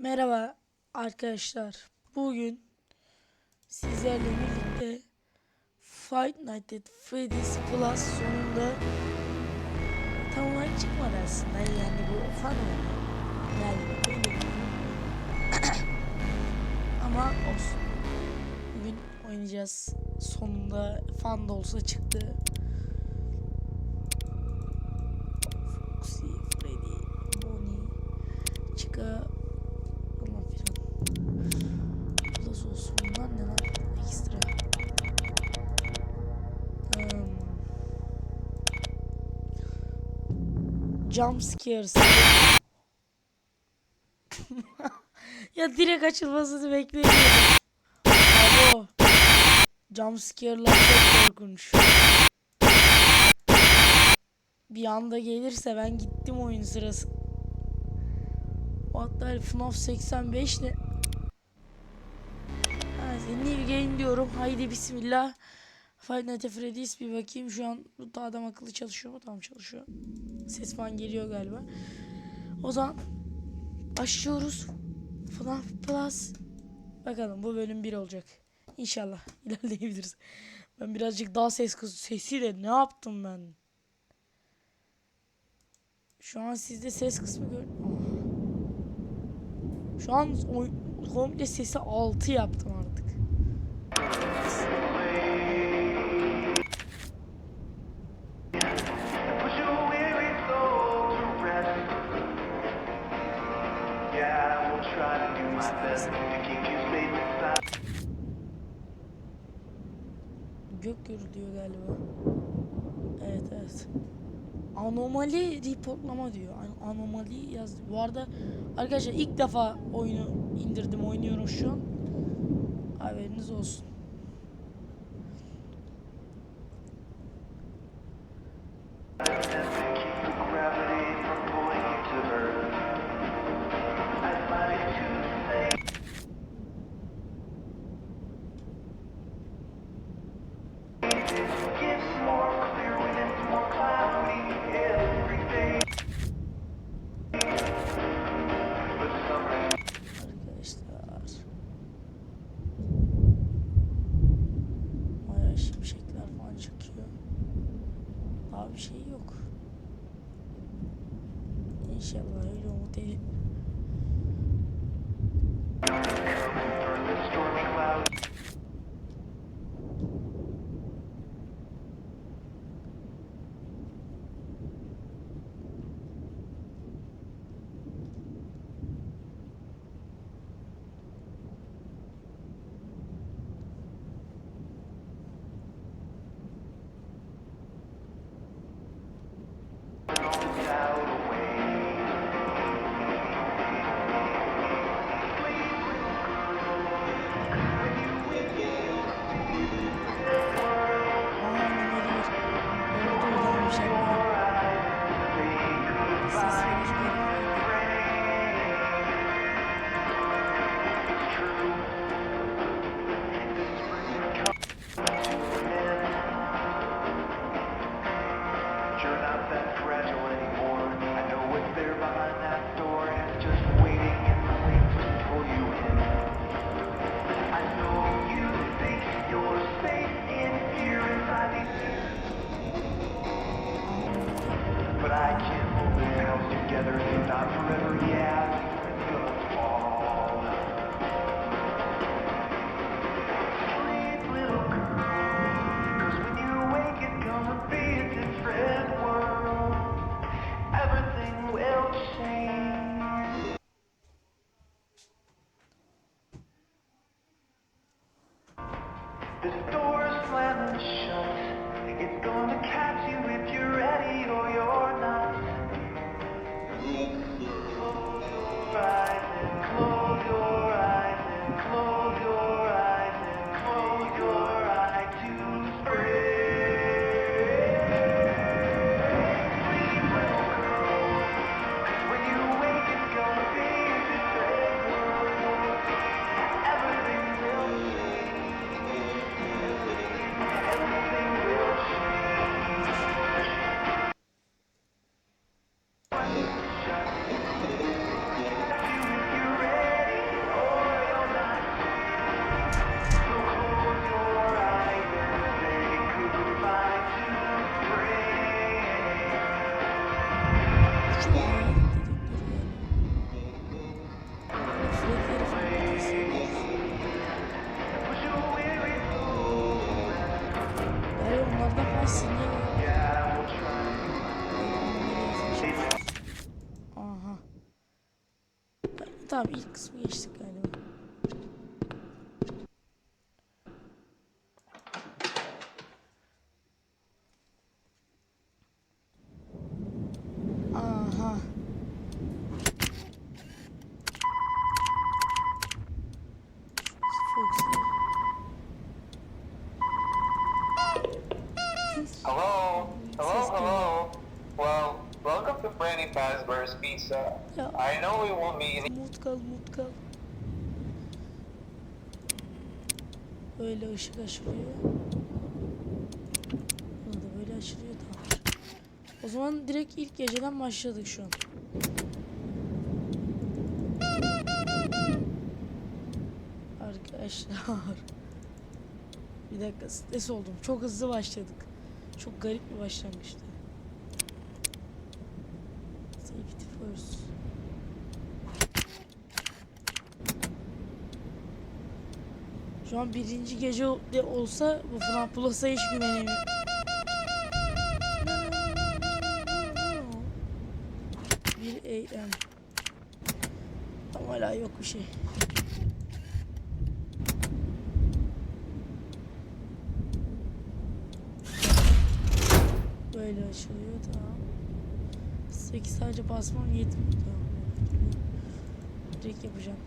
Merhaba arkadaşlar. Bugün sizlerle birlikte Fight Night at Freddy's Plus sonunda tam olarak çıkmadı aslında. Yani bu fan oyun. Ama olsun. Bugün oynayacağız. Sonunda fan da olsa çıktı. Foxy, Freddy, Bonnie, Chica, jump scares. ya direkt açılmasını beklemiyorum. Abo. Jump scare'lar çok korkunç. Bir anda gelirse ben gittim oyun sırası. Hatta FNAF 85 ne? Ha, new game diyorum. Haydi bismillah. Five Nights at Freddy's bir bakayım şu an da adam akıllı çalışıyor mu? Tamam çalışıyor. Ses falan geliyor galiba. O zaman başlıyoruz. FNAF Plus. Bakalım bu bölüm 1 olacak. İnşallah ilerleyebiliriz. Ben birazcık daha ses sesiyle ne yaptım ben? Şu an sizde ses kısmı gör. Şu an oy- komple sesi 6 yaptım artık. Gürülüyor galiba. Evet evet. Anomali reportlama diyor. An- Anomali yazdı. Bu arada arkadaşlar ilk defa oyunu indirdim. Oynuyorum şu an. Haberiniz olsun. Tamam ilk kısmı geçtik Böyle ışık aşırıyor. Bunu da böyle aşırıyor tamam. O zaman direkt ilk geceden başladık şu an. Arkadaşlar. Bir dakika stres oldum. Çok hızlı başladık. Çok garip bir başlangıçtı. Safety first. Şu an birinci gece olsa bu FNAF Plus'a hiç güvenemiyorum. Bir AM. Ama hala yok bir şey. Böyle açılıyor tamam. 8 sadece basmam yetmiyor. Tamam. Direkt yapacağım.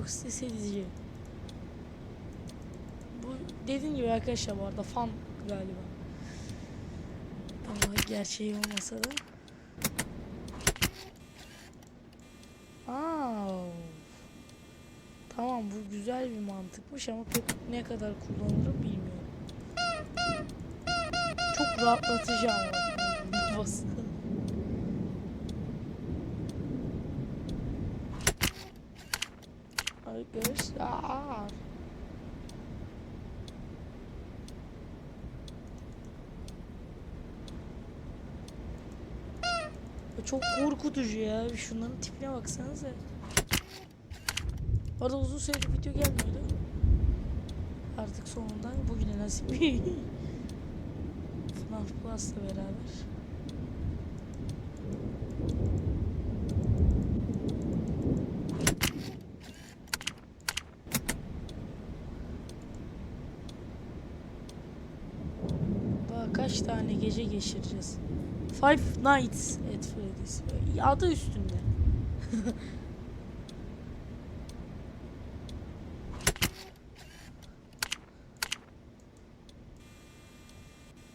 Çok stres edici. Bu dediğim gibi arkadaşlar bu arada fan galiba. Ama gerçeği olmasa da. Aa. Tamam bu güzel bir mantıkmış ama pek ne kadar kullanırım bilmiyorum. Çok rahatlatıcı ama. Basit. Arkadaşlar. Bu Çok korkutucu ya. Şunların tipine baksanıza. Arada uzun süredir video gelmiyordu. Artık sonunda bugüne nasip. FNAF Plus'la beraber. Daha kaç tane gece geçireceğiz? Five Nights at Freddy's. Adı üstünde.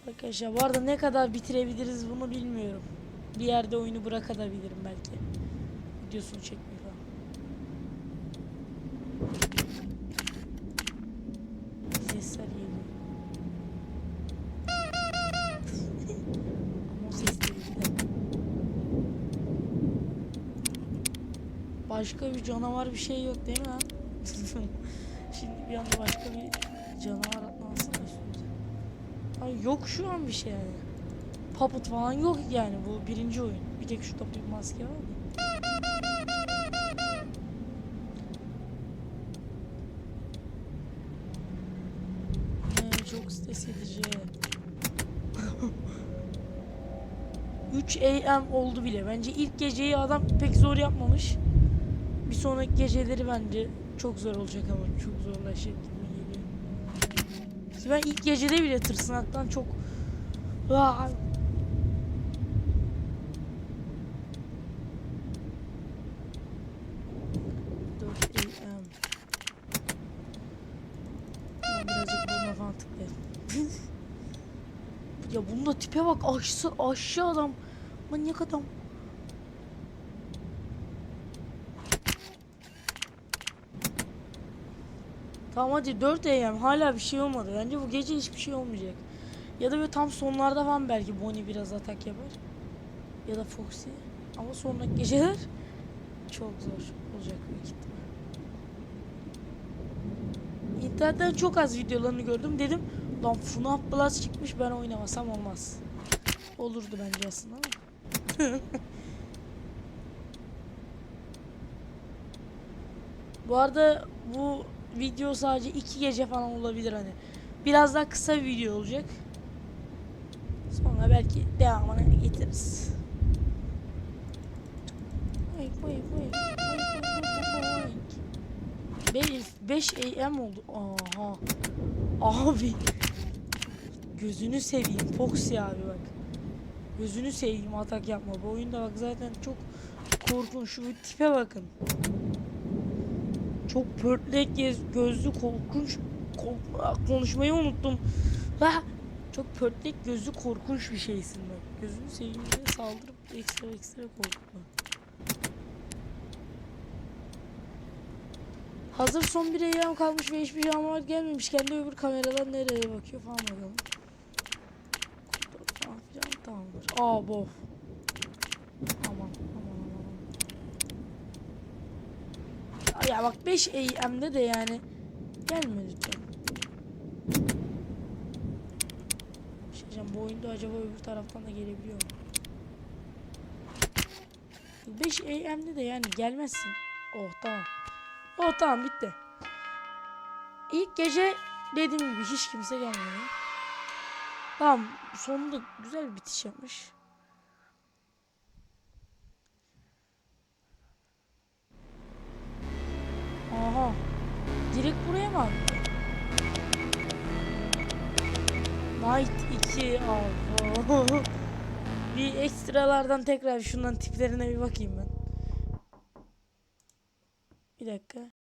Arkadaşlar bu arada ne kadar bitirebiliriz bunu bilmiyorum. Bir yerde oyunu bırakabilirim belki. Videosunu çekmeyi falan. Sesler geliyor. Ama o ses değil. bir dakika. Başka bir canavar bir şey yok değil mi lan? Şimdi bir anda başka bir canavar atlamasın üstümüze. Ay yok şu an bir şey yani. Puppet falan yok yani bu birinci oyun. Bir tek şurada bir maske var da. Ne çok stres edici. 3 AM oldu bile. Bence ilk geceyi adam pek zor yapmamış. Bir sonraki geceleri bence çok zor olacak ama çok zorlaşacak gibi geliyor. Ben ilk gecede bile tırsınaktan çok Aa! Ya bunda tipe bak aşsı aşağı adam. Manyak adam. Tamam hadi 4 AM hala bir şey olmadı. Bence bu gece hiçbir şey olmayacak. Ya da böyle tam sonlarda falan belki Bonnie biraz atak yapar. Ya da Foxy. Ama sonraki geceler çok zor olacak büyük ihtimal. İnternetten çok az videolarını gördüm. Dedim lan FNAF Plus çıkmış ben oynamasam olmaz. Olurdu bence aslında ama. Bu arada bu video sadece iki gece falan olabilir hani. Biraz daha kısa bir video olacak. Sonra belki devamını getiririz. Oink, oink, oink, oink, oink, oink, oink. Be- 5 AM oldu. Aha. Abi. Gözünü seveyim. Foxy abi bak. Gözünü seveyim atak yapma. Bu oyunda bak zaten çok korkunç. Şu tipe bakın. Çok pörtlek gez- gözlü korkunç konuşmayı unuttum. Ha! Çok pörtlek gözlü korkunç bir şeysin bak. Gözünü seveyim saldırıp ekstra ekstra korkutma. Hazır son bir eyyam kalmış ve hiçbir canavar gelmemişken de öbür kameradan nereye bakıyor falan bakalım. Kontrol falan filan tamamdır. Aa bof. Aman Ya bak 5 AM'de de yani gelme lütfen. Bir şey diyeceğim, bu oyunda acaba öbür taraftan da gelebiliyor mu? 5 AM'de de yani gelmezsin. Oh tamam. Oh tamam bitti. İlk gece dediğim gibi hiç kimse gelmedi. Tamam sonunda güzel bir bitiş yapmış. Aha. Direkt buraya mı attı? Night 2 Allah. bir ekstralardan tekrar şundan tiplerine bir bakayım ben. Bir dakika.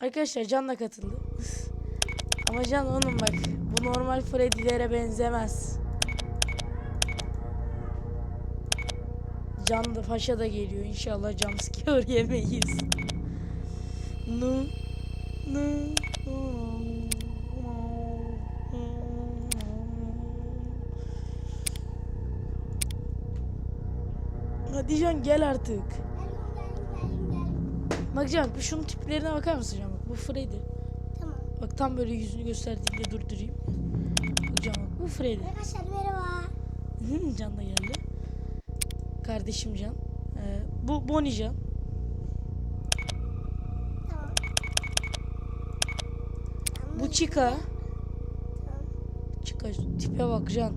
Arkadaşlar Can da katıldı. Ama Can onun bak. Bu normal Freddy'lere benzemez. Can da Paşa da geliyor. İnşallah jumpscare yemeyiz. No. No. Hadi Can gel artık. Bak Can bu şunun tiplerine bakar mısın Can? Bak bu Freddy. Tamam. Bak tam böyle yüzünü gösterdiğinde durdurayım. Bak Can bak bu Freddy. Arkadaşlar merhaba. Hı, Can da geldi. Kardeşim Can. Ee, bu Bonnie Can. Tamam. Bu Chica. Tamam. Chica tipe bak Can.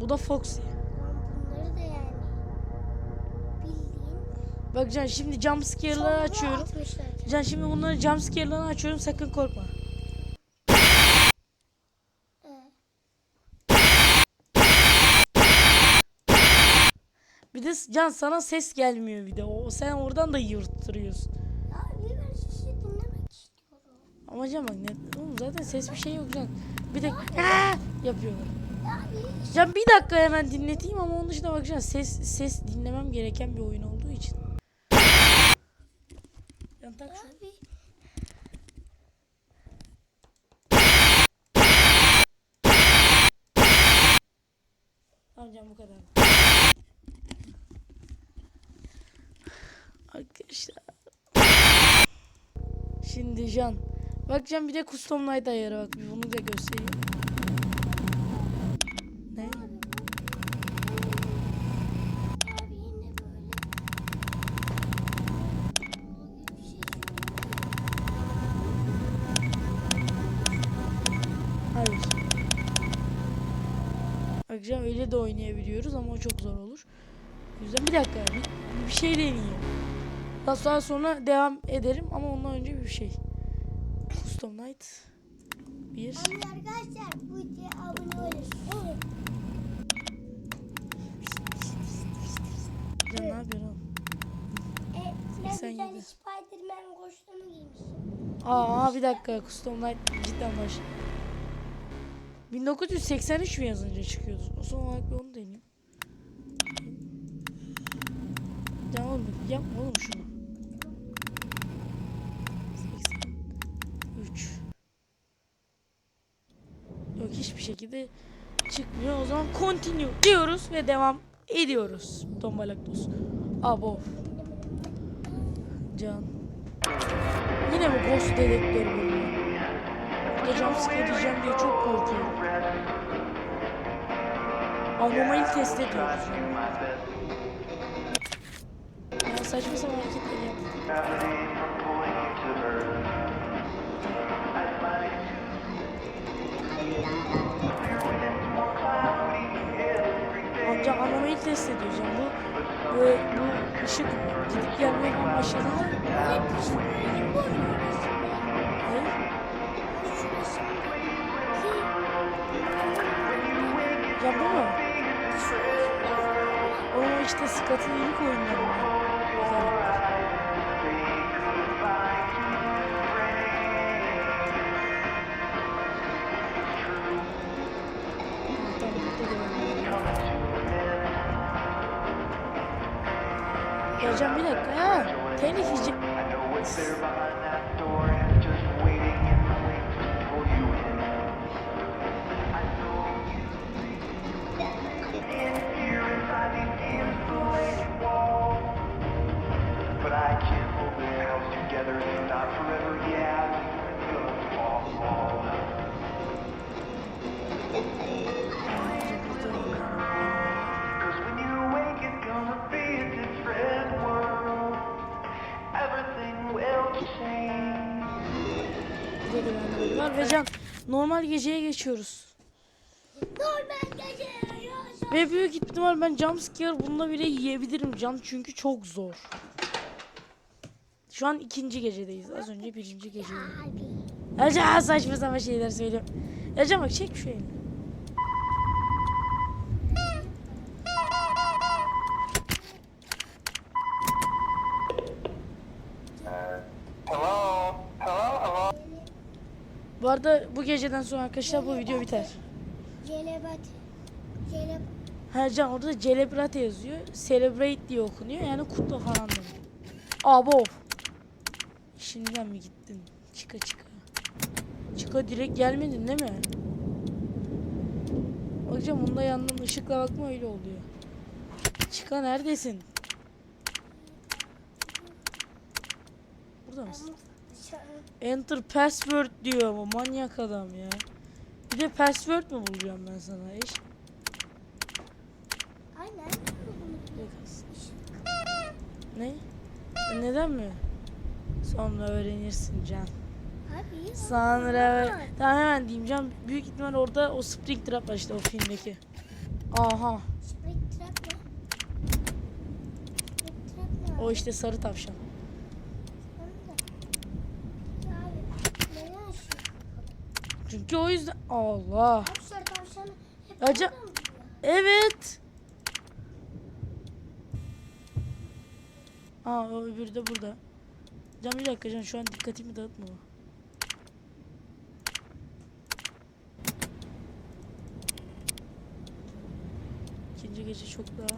Bu da Foxy. Bak Can şimdi jumpscare'ları çoğunluğu açıyorum. Can şimdi bunların jumpscare'larını açıyorum sakın korkma. Bir de Can sana ses gelmiyor bir de. O sen oradan da yırttırıyorsun. Ama Can bak ne oğlum zaten ses bir şey yok Can. Bir de yapıyorlar. Can bir dakika hemen dinleteyim ama onun dışında bak Can ses ses dinlemem gereken bir oyun olduğu için. Can tak şunu. ya bir Tamam Can bu kadar. Arkadaşlar. Şimdi Can. Bak Can bir de custom night ayarı bak. Bir bunu da göstereyim. Can öyle de oynayabiliyoruz ama o çok zor olur. O yüzden bir dakika bir, bir şey deneyeyim. Daha sonra sonra devam ederim ama ondan önce bir şey. Custom night. Bir. Arkadaşlar bu videoya abone olun. Can ne yapıyorsun 87. güzel Spiderman kostümü giymişim. Aa bir dakika Custom Night cidden baş. 1983 mi yazınca çıkıyordu? O zaman olarak bir onu deneyeyim. Ya oğlum yapma oğlum şunu. 83 Yok hiçbir şekilde çıkmıyor. O zaman continue diyoruz ve devam ediyoruz. Tombalaktos. Abo. Can. Yine mi ghost dedektör bölümü? Burada jumpscare diyeceğim diye çok korkuyorum. Anomali test ediyoruz. Ya saçma sapan hareketler day. Amca anomali test ediyoruz yani bu, bu, bu ışık gidip gelmeye falan başladı da. Hep şu İşte Scott'ın ilk oyunlarından. Geleceğim bir dakika ha. Telif normal geceye geçiyoruz. Normal gece yaşa. Ve büyük ihtimal ben jumpscare bununla bile yiyebilirim can çünkü çok zor. Şu an ikinci gecedeyiz. Az önce birinci. Abi. Acaba saçma sapan şeyler söylüyorum. Can bak çek şu elini. Bu arada bu geceden sonra arkadaşlar bu video biter. Celebat. Celeb. Can orada da celebrate yazıyor. Celebrate diye okunuyor. Yani kutla falan demek. Abo. İşinden mi gittin? Çıka çıka. Çıka direkt gelmedin değil mi? Hocam bunda yandan ışıkla bakma öyle oluyor. Çıka neredesin? Burada mısın? Enter password diyor ama manyak adam ya. Bir de password mü bulacağım ben sana iş? Aynen. Ne? Neden mi? Sonra öğrenirsin Can. Abi. Sonra tamam hemen diyeyim Can. Büyük ihtimal orada o Spring Trap var işte o filmdeki. Aha. Spring trap mı? O işte sarı tavşan. Abi. Neden şu? Çünkü o yüzden Allah. Tavşanı hep buluyor. Evet. Aa o öbürü de burada. Can bir dakika Can şu an dikkatimi dağıtma. İkinci gece çok daha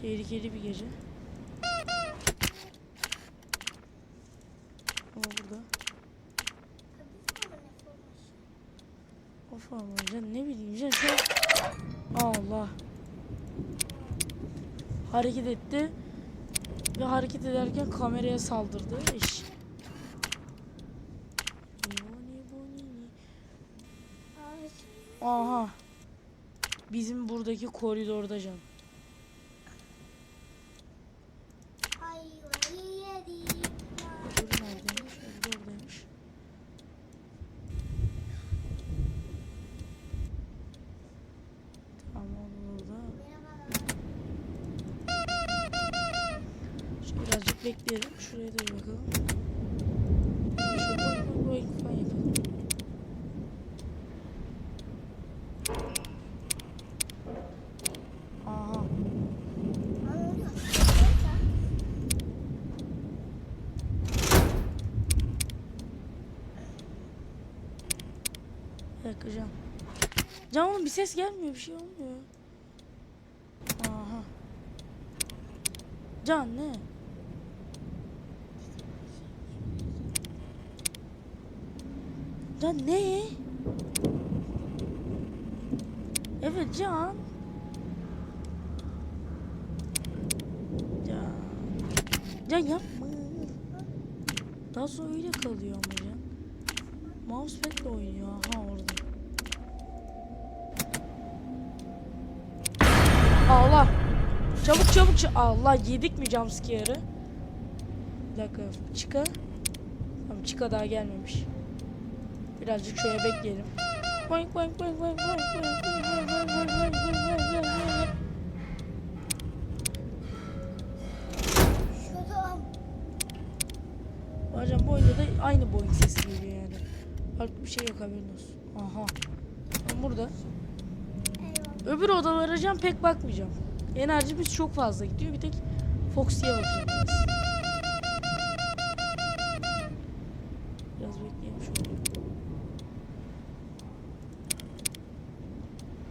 tehlikeli bir gece. Ama burada. Ama Can ne bileyim Can şu Allah. Hareket etti. Ve hareket ederken kameraya saldırdı. İş. Aha. Bizim buradaki koridorda can. Bekleyelim. Şuraya da bir bakalım. Şu bu ekipman Bir Can. Can oğlum bir ses gelmiyor. Bir şey olmuyor. Aha. Can ne? Can ne? Evet Can. Can. Can yapma. Daha sonra öyle kalıyor ama Can. Mousepad'le oynuyor. Aha orada. Allah. Çabuk çabuk çabuk. Allah yedik mi jumpscare'ı? Bir dakika. Çıka. Tamam Çıka daha gelmemiş. Birazcık şöyle bekleyelim. Bazen bu oyunda da aynı boyun sesi geliyor yani. Farklı bir şey yok haberin olsun. Aha. Ben burada. Öbür odalara arayacağım pek bakmayacağım. Enerjimiz çok fazla gidiyor. Bir tek Foxy'ye bakacağım. Biraz, biraz bekleyelim şöyle.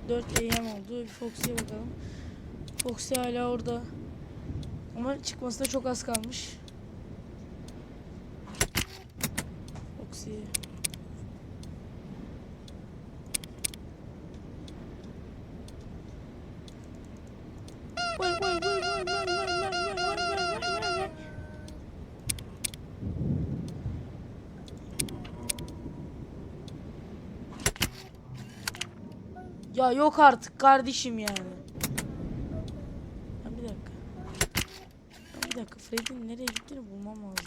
4 AM oldu. Bir Foxy'ye bakalım. Foxy hala orada. Ama çıkmasına çok az kalmış. Foxy. Ya yok artık kardeşim yani. Ya bir dakika. Ya bir dakika Freddy'nin nereye gittiğini bulmam lazım.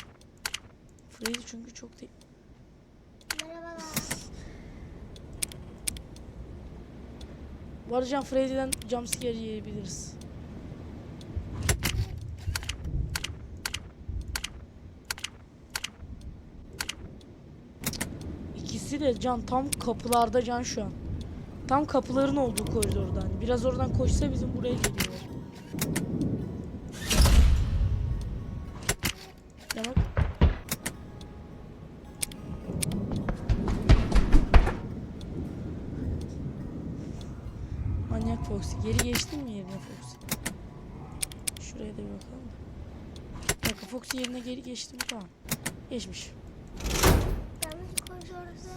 Freddy çünkü çok de... Merhabalar. Varacağım Freddy'den jumpscare yiyebiliriz. İkisi de can tam kapılarda can şu an. Tam kapıların olduğu koridorda. Hani biraz oradan koşsa bizim buraya geliyorlar. Ya bak. Manyak Foxy. Geri geçtin mi yerine Foxy? Şuraya da bir bakalım. Dakika Foxy yerine geri geçti mi? Tamam. Geçmiş. Yanlış koridorda.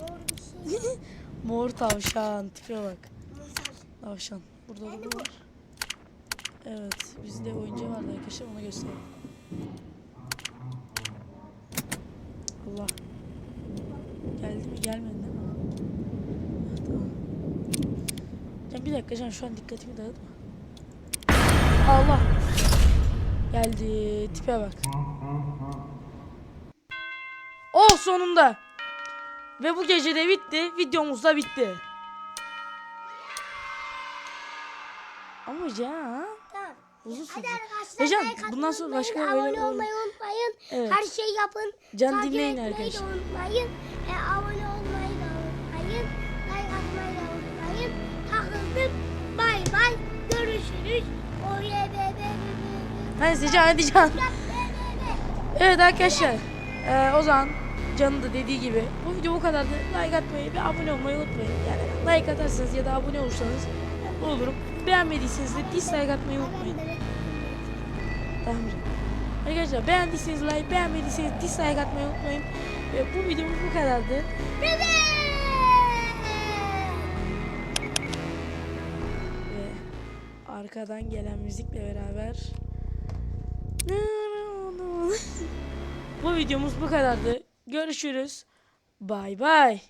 Mor bir şey. Mor tavşan. Tipe bak. Tavşan. Burada da var. Evet. Bizde oyuncu vardı arkadaşlar. Ona gösterelim. Allah. Geldi mi? Gelmedi mi? Tamam. Bir dakika Can şu an dikkatimi dağıtma. Allah. Geldi. Tipe bak. Oh sonunda. Ve bu gece de bitti. Videomuz da bitti. Ama Can. Tamam. Uzun Hadi sürdü. arkadaşlar. Hocam, bundan sonra başka böyle abone olur. olmayı unutmayın. Evet. Her şey yapın. Can Takip dinleyin arkadaşlar. unutmayın. E, abone olmayı da unutmayın. Like atmayı da unutmayın. Takıldım. Bay bay. Görüşürüz. Oye bebe. Hadi Can hadi Can. Evet arkadaşlar. eee, o zaman Can'ın da dediği gibi bu video bu kadardı. Like atmayı ve abone olmayı unutmayın. Yani like atarsanız ya da abone olursanız mutlu olurum. Beğenmediyseniz de dislike atmayı unutmayın. Tamam. Arkadaşlar beğendiyseniz like, beğenmediyseniz dislike atmayı unutmayın. Ve bu videomuz bu kadardı. Bebe. Arkadan gelen müzikle beraber bu videomuz bu kadardı. Görüşürüz. Bay bay.